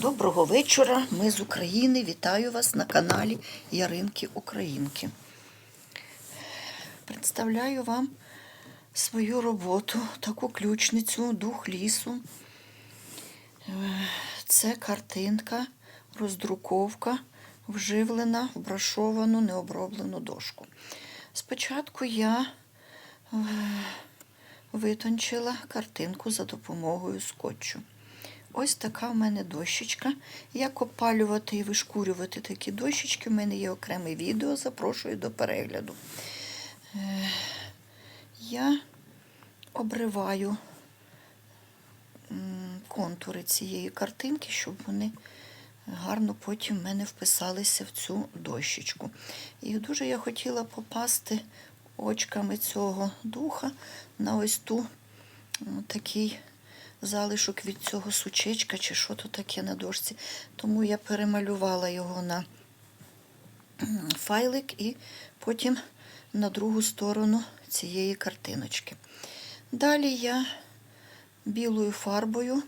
Доброго вечора. Ми з України. Вітаю вас на каналі Яринки Українки. Представляю вам свою роботу, таку ключницю, дух лісу. Е, Це картинка, роздруковка, вживлена в брашовану необроблену дошку. Спочатку я е, витончила картинку за допомогою скотчу. Ось така в мене дощечка. Як опалювати і вишкурювати такі дощечки, в мене є окреме відео, запрошую до перегляду. Е, Я обриваю контури цієї картинки, щоб вони гарно потім в мене вписалися в цю дощечку. І дуже я хотіла попасти очками цього духа на ось ту такий залишок від цього сучечка, чи що то таке на дошці. Тому я перемалювала його на файлик і потім на другу сторону цієї картиночки. Далі я білою фарбою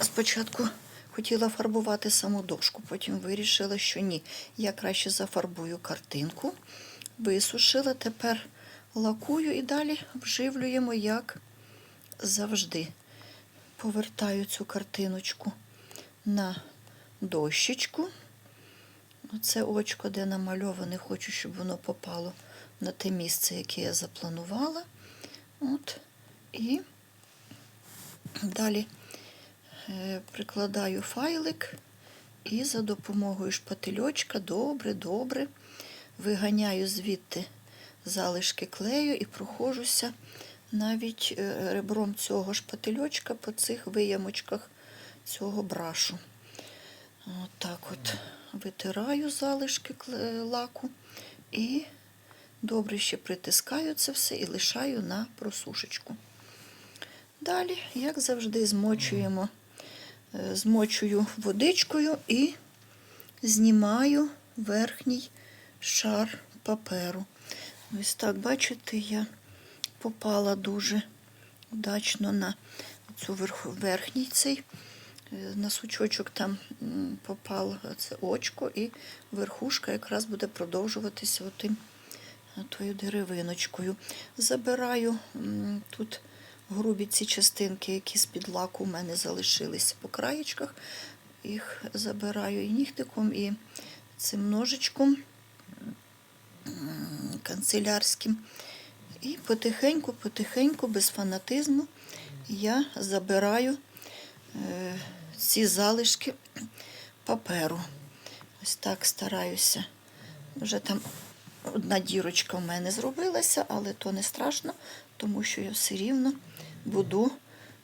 спочатку хотіла фарбувати саму дошку, потім вирішила, що ні. Я краще зафарбую картинку, висушила, тепер лакую і далі вживлюємо, як завжди. Повертаю цю картиночку на дощечку. Оце очко, де намальоване, хочу, щоб воно попало на те місце, яке я запланувала. От. І далі е, прикладаю файлик і за допомогою шпательочка добре-добре виганяю звідти залишки клею і проходжуся навіть е, ребром цього шпательочка по цих виямочках цього брашу. Отак от витираю залишки лаку і добре ще притискаю це все і лишаю на просушечку. Далі, як завжди, змочуємо, е, змочую водичкою і знімаю верхній шар паперу. Ось так, бачите, я попала дуже удачно на цю верх, верхній цей. Е, На сучочок там попало це очко, і верхушка якраз буде продовжуватися отим, е, тою деревиночкою. Забираю тут грубі ці частинки, які з-під лаку у мене залишились по краєчках. Їх забираю і нігтиком, і цим ножичком канцелярським. І потихеньку, потихеньку, без фанатизму, я забираю е, ці залишки паперу. Ось так стараюся. Вже там одна дірочка в мене зробилася, але то не страшно, тому що я все рівно буду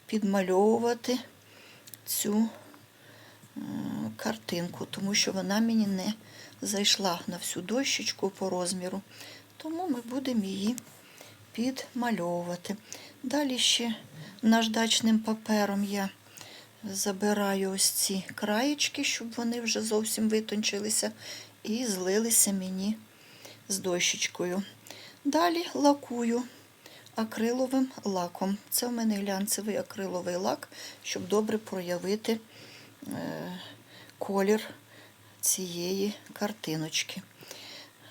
підмальовувати цю е, картинку, тому що вона мені не зайшла на всю дощечку по розміру. Тому ми будемо її підмальовувати. Далі ще наждачним папером я забираю ось ці краєчки, щоб вони вже зовсім витончилися і злилися мені з дощечкою. Далі лакую акриловим лаком. Це в мене глянцевий акриловий лак, щоб добре проявити е, колір цієї картиночки.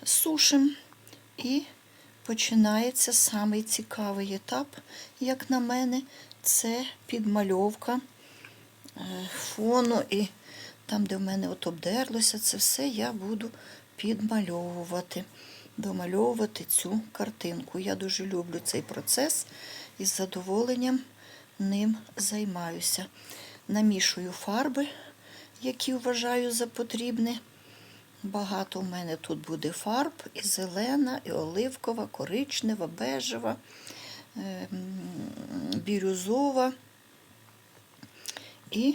Сушим і починається самий цікавий етап, як на мене, це підмальовка е, фону. І там, де в мене от обдерлося, це все я буду підмальовувати, домальовувати цю картинку. Я дуже люблю цей процес і з задоволенням ним займаюся. Намішую фарби, які вважаю за потрібне. Багато в мене тут буде фарб, і зелена, і оливкова, коричнева, бежева, ем, бірюзова. І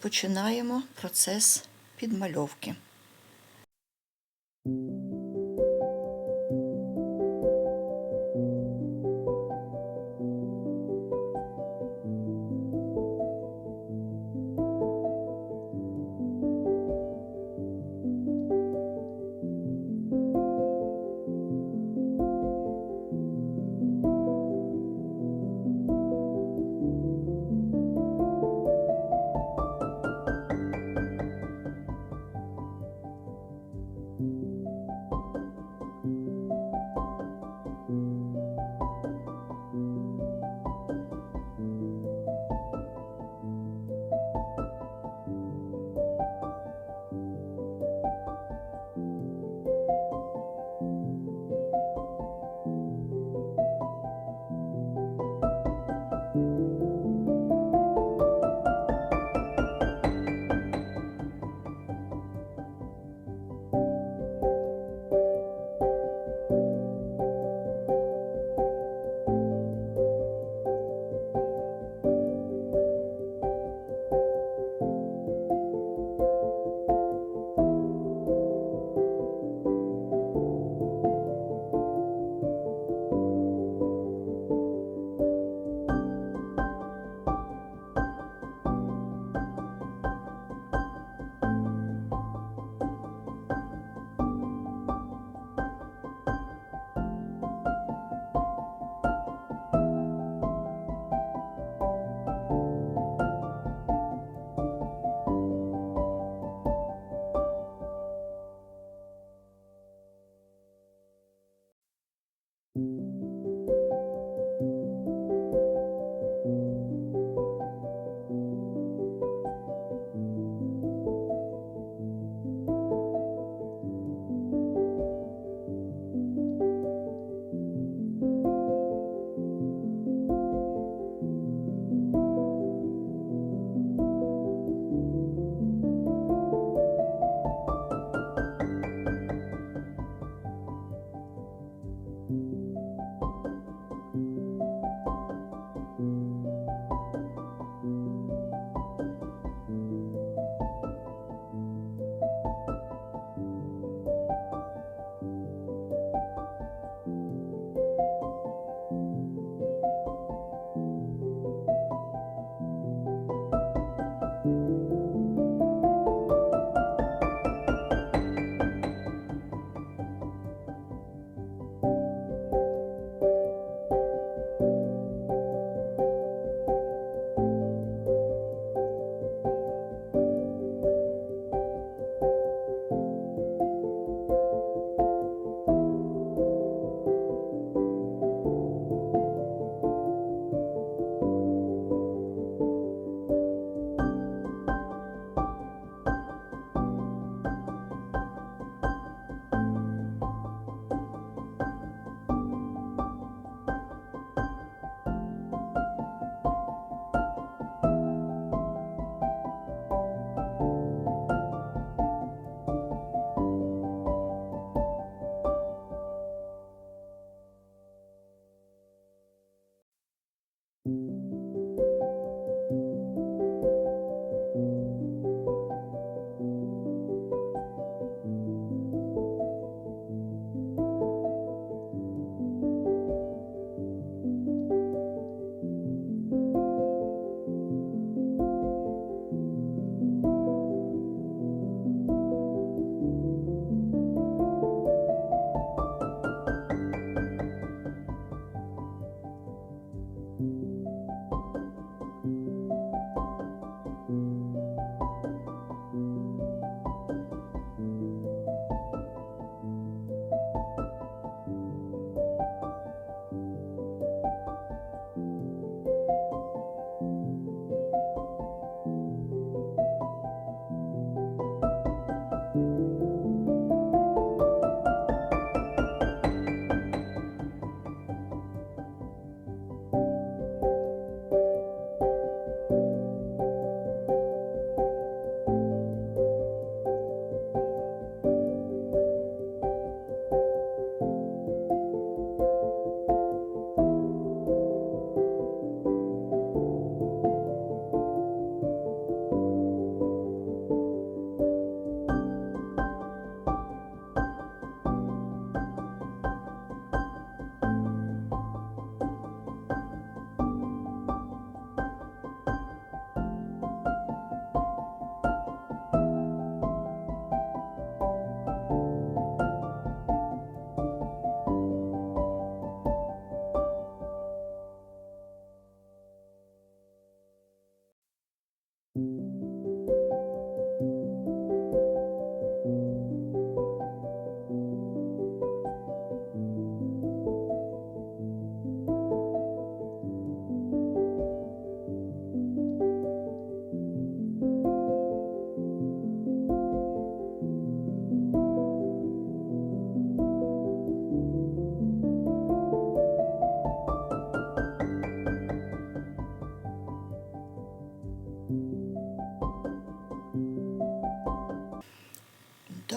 починаємо процес підмальовки.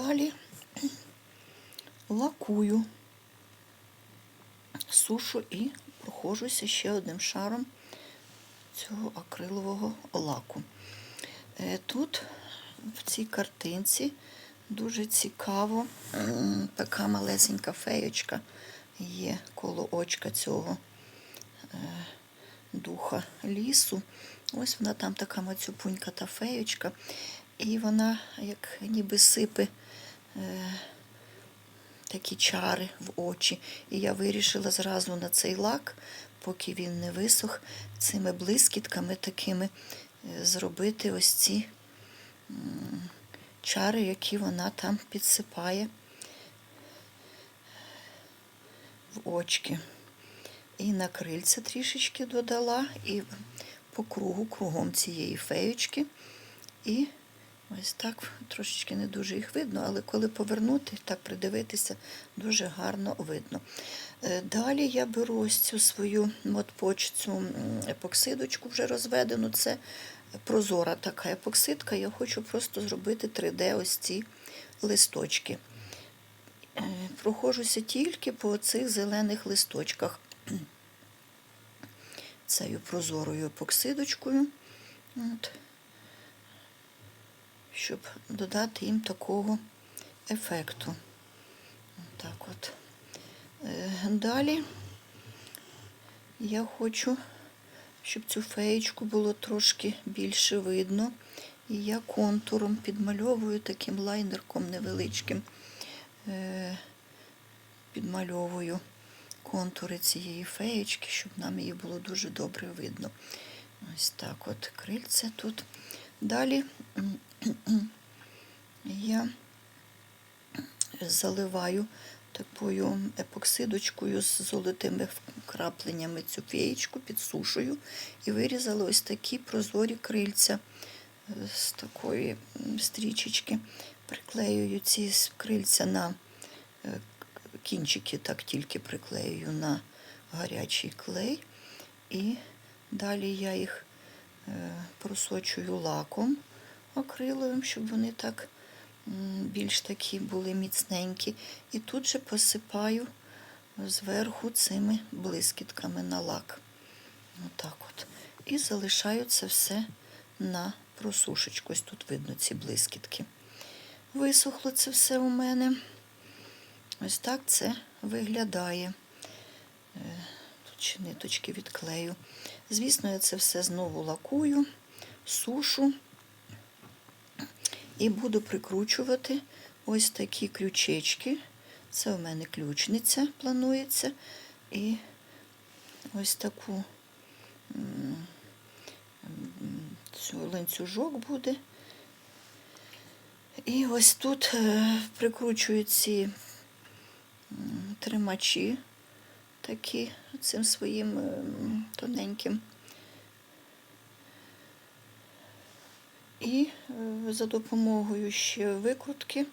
Далі лакую, сушу і прохожуся ще одним шаром цього акрилового лаку. Е, Тут в цій картинці дуже цікаво така малесенька феєчка є коло очка цього е, духа лісу. Ось вона там така мацюпунька та феєчка. І вона як ніби сипе е, такі чари в очі. І я вирішила зразу на цей лак, поки він не висох, цими блискітками такими е, зробити ось ці чари, які вона там підсипає в очки. І на крильце трішечки додала, і по кругу, кругом цієї феєчки. І ось так трошечки не дуже їх видно, але коли повернути, так придивитися, дуже гарно видно. Е, Далі я беру ось цю свою модпочцю епоксидочку вже розведену. Це прозора така епоксидка. Я хочу просто зробити 3D ось ці листочки. Е, Прохожуся тільки по цих зелених листочках цією прозорою епоксидочкою, от, щоб додати їм такого ефекту. Так от. Е, Далі я хочу, щоб цю феєчку було трошки більше видно. І я контуром підмальовую таким лайнерком невеличким, е, підмальовую контури цієї феєчки, щоб нам її було дуже добре видно. Ось так от крильце тут. Далі я заливаю такою епоксидочкою з золотими крапленнями цю феєчку, підсушую і вирізала ось такі прозорі крильця е, з такої стрічечки. Приклеюю ці крильця на е, кінчики, так тільки приклеюю на гарячий клей. І далі я їх просочую лаком акриловим, щоб вони так більш такі були міцненькі. І тут же посипаю зверху цими блискітками на лак. Отак от. І залишаю це все на просушечку. Ось тут видно ці блискітки. Висохло це все у мене. Ось так це виглядає. Е, Тут ще ниточки відклею. Звісно, я це все знову лакую, сушу і буду прикручувати ось такі крючечки. Це у мене ключниця планується. І ось таку цю ланцюжок буде. І ось тут е, прикручую ці тримачі такі цим своїм ем, тоненьким. І е, за допомогою ще викрутки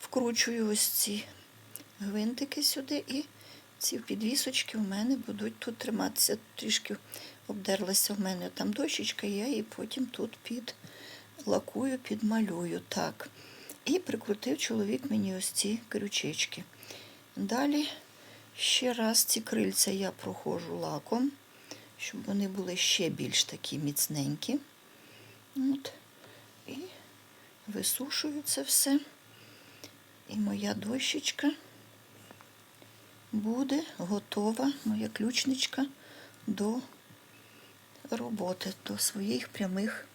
вкручую ось ці гвинтики сюди, і ці підвісочки у мене будуть тут триматися. Трішки обдерлася в мене там дощечка, я її потім тут підлакую, підмалюю. Так. І прикрутив чоловік мені ось ці крючечки. Далі ще раз ці крильця я проходжу лаком, щоб вони були ще більш такі міцненькі. От. І висушую це все. І моя дощечка буде готова, моя ключничка до роботи, до своїх прямих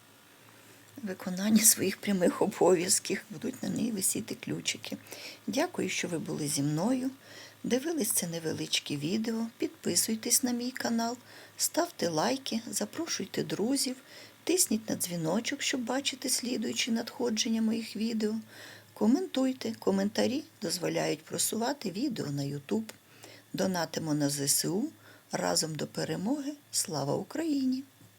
виконання своїх прямих обов'язків. Будуть на неї висіти ключики. Дякую, що ви були зі мною. Дивились це невеличке відео. Підписуйтесь на мій канал, ставте лайки, запрошуйте друзів, тисніть на дзвіночок, щоб бачити слідуючі надходження моїх відео. Коментуйте, коментарі дозволяють просувати відео на YouTube. Донатимо на ЗСУ разом до перемоги. Слава Україні!